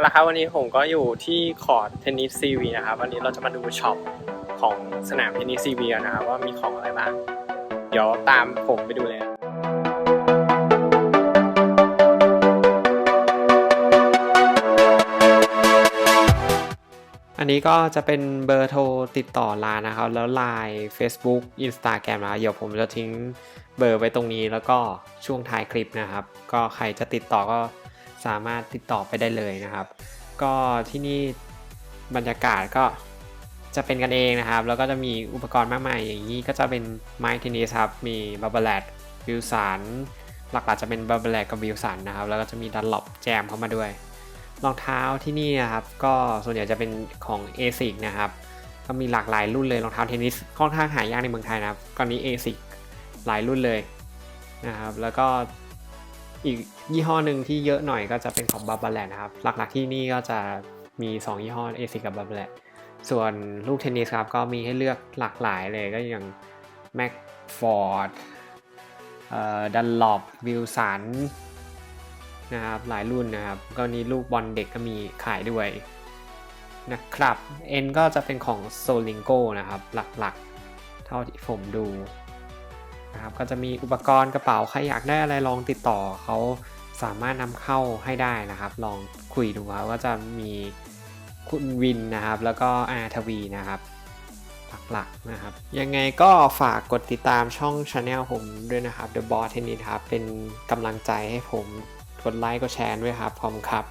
เอาละครับวันนี้ผมก็อยู่ที่คอร์ดเทนนิสซีวีนะครับ วันนี้เราจะมาดูช็อปของสนามเทนนิสซีวีกันนะครับว่ามีของอะไรบ้าง เดี๋ยวตามผมไปดูเลยอันนี้ก็จะเป็นเบอร์โทรติดต่อร้านนะครับ แล้วไลน์ Facebook Instagram นะครับเดี๋ยวผมจะทิ้งเบอร์ไว้ตรงนี้แล้วก็ช่วงท้ายคลิปนะครับ ก็ใครจะติดต่อก็ สามารถติดต่อไปได้เลยนะครับ ก็ที่นี่บรรยากาศก็จะเป็นกันเองนะครับ แล้วก็จะมีอุปกรณ์มากมายอย่างนี้ก็จะเป็นไม้เทนนิสครับมีบับเบิลแลดวิลสันหลักๆจะเป็นบับเบิลแลดกับวิลสันนะครับ แล้วก็จะมีดันล็อปแจมเข้ามาด้วยรองเท้าที่นี่นะครับ ก็ส่วนใหญ่จะเป็นของ ASIC นะครับก็มีหลากหลายรุ่นเลยรองเท้าเทนนิสค่อนข้างหายากในเมืองไทยนะครับตอนนี้ ASIC หลายรุ่นเลยนะครับ แล้วก็ อีกยี่ห้อหนึ่งที่เยอะหน่อยก็จะเป็นของ b a b b l e t นะครับ หลักๆที่นี่ก็จะมี 2 ยี่ห้อ ASIC กับ b a b b l e t ส่วนลูกเทนนิสครับก็มีให้เลือกหลากหลายเลยก็อย่าง Mac Ford เอ่อ Dunlop Wilson นนะครับหลายรุ่นนะครับก็นี้ลูกบอลเด็กก็มีขายด้วยนะครับเอ็นก็จะเป็นของ s o l i n g o นะครับหลักๆ เท่าที่ผมดู นะครับก็จะมีอุปกรณ์กระเป๋าใครอยากได้อะไรลองติดต่อเขาสามารถนำเข้าให้ได้นะครับ ลองคุยดูครับว่าจะมีคุณวินนะครับ แล้วก็อาทวีนะครับหลักๆนะครับ ยังไงก็ฝากกดติดตามช่อง Channel ผมด้วยนะครับ The Boss Tennis ครับเป็นกำลังใจให้ผมกดไลค์กดแชร์ด้วยครับพร้อมครับ